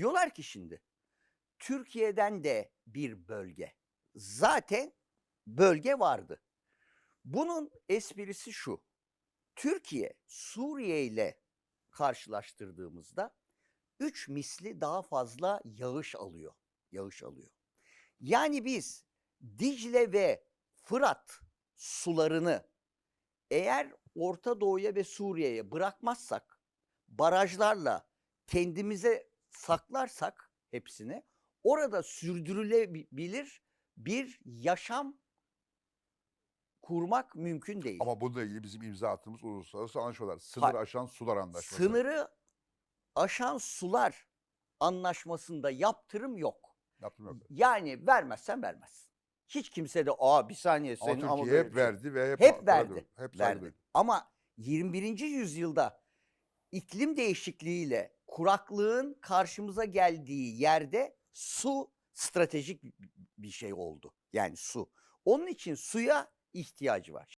Diyorlar ki şimdi Türkiye'den de bir bölge. Zaten bölge vardı. Bunun esprisi şu. Türkiye Suriye ile karşılaştırdığımızda 3 misli daha fazla yağış alıyor. Yağış alıyor. Yani biz Dicle ve Fırat sularını eğer Orta Doğu'ya ve Suriye'ye bırakmazsak, barajlarla kendimize saklarsak hepsini, orada sürdürülebilir bir yaşam kurmak mümkün değil. Ama bununla ilgili bizim imza attığımız uluslararası anlaşmalar. Sınır Ha- aşan sular anlaşması. Sınırı aşan sular anlaşmasında yaptırım yok. Yaptım yok. Yani vermezsen vermez. Hiç kimse de aa bir saniye Ama senin ama Türkiye böyle hep bir şey." verdi ve hep, Hep verdi. Hep verdi. Ama 21. yüzyılda iklim değişikliğiyle kuraklığın karşımıza geldiği yerde su stratejik bir- şey oldu. Yani su. Onun için suya ihtiyacı var.